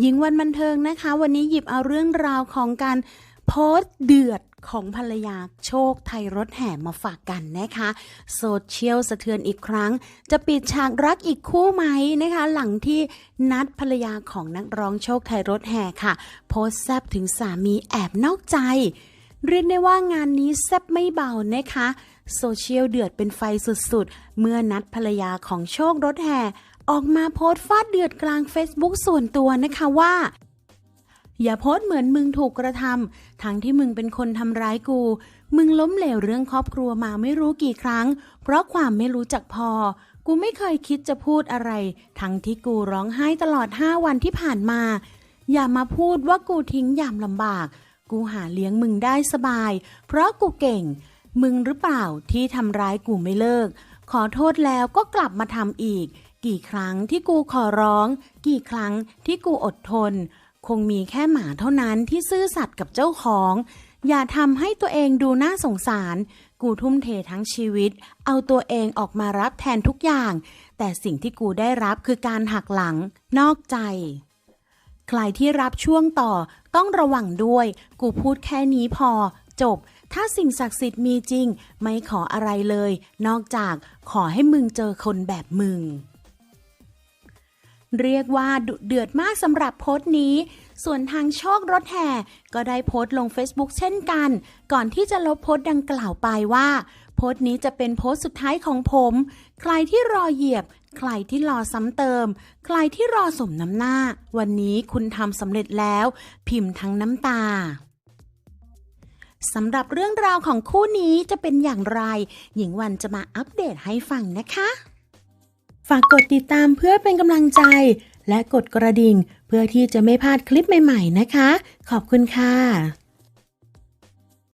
หญิงวันบันเทิงนะคะ วันนี้หยิบเอาเรื่องราวของการโพสต์เดือดของภรรยาโชคไทยรถแห่มาฝากกันนะคะ โซเชียลสะเทือนอีกครั้ง จะปิดฉากรักอีกคู่ไหมนะคะ หลังที่นัดภรรยาของนักร้องโชคไทยรถแห่ค่ะ โพสต์แซบถึงสามีแอบนอกใจ เรียกได้ว่างานนี้แซบไม่เบานะคะ โซเชียลเดือดเป็นไฟสุดๆ เมื่อนัดภรรยาของโชครถแห่ ออกมาโพสต์ฟาดเดือดกลาง Facebook ส่วนตัวนะคะว่า อย่าโพสต์เหมือนมึงถูกกระทำทั้งที่มึงเป็นคนทำร้ายกู มึงล้มเหลวเรื่องครอบครัวมาไม่รู้กี่ครั้ง เพราะความไม่รู้จักพอ กูไม่เคยคิดจะพูดอะไร ทั้งที่กูร้องไห้ตลอด 5 วันที่ผ่านมา อย่ามาพูดว่ากูทิ้งยามลำบาก กูหาเลี้ยงมึงได้สบาย เพราะกูเก่ง มึงหรือเปล่าที่ทำร้ายกูไม่เลิก ขอโทษแล้วก็กลับมาทำอีก กี่ครั้งที่กูขอร้อง กี่ครั้งที่กูอดทน คงมีแค่หมาเท่านั้นที่ซื่อสัตย์กับเจ้าของ อย่าทำให้ตัวเองดูน่าสงสาร กูทุ่มเททั้งชีวิต เอาตัวเองออกมารับแทนทุกอย่าง แต่สิ่งที่กูได้รับคือการหักหลัง นอกใจใครที่รับช่วงต่อต้องระวังด้วย กูพูดแค่นี้พอ จบ ถ้าสิ่งศักดิ์สิทธิ์มีจริง ไม่ขออะไรเลย นอกจากขอให้มึงเจอคนแบบมึง เรียกว่าดุเดือดมากสำหรับโพสต์นี้ ส่วนทางโชครถแห่ก็ได้โพสต์ลง Facebook เช่นกัน ก่อนที่จะลบโพสต์ดังกล่าวไปว่า โพสต์นี้จะเป็นโพสต์สุดท้ายของผม ใครที่รอเหยียบใครที่รอซ้ำเติม ใครที่รอสมน้ำหน้า วันนี้คุณทำสำเร็จแล้ว พิมพ์ทั้งน้ำตา สำหรับเรื่องราวของคู่นี้จะเป็นอย่างไร หญิงวันจะมาอัปเดตให้ฟังนะคะ ฝากกดติดตามเพื่อเป็นกำลังใจ และกดกระดิ่ง เพื่อที่จะไม่พลาดคลิปใหม่ ๆ นะคะ ขอบคุณค่ะ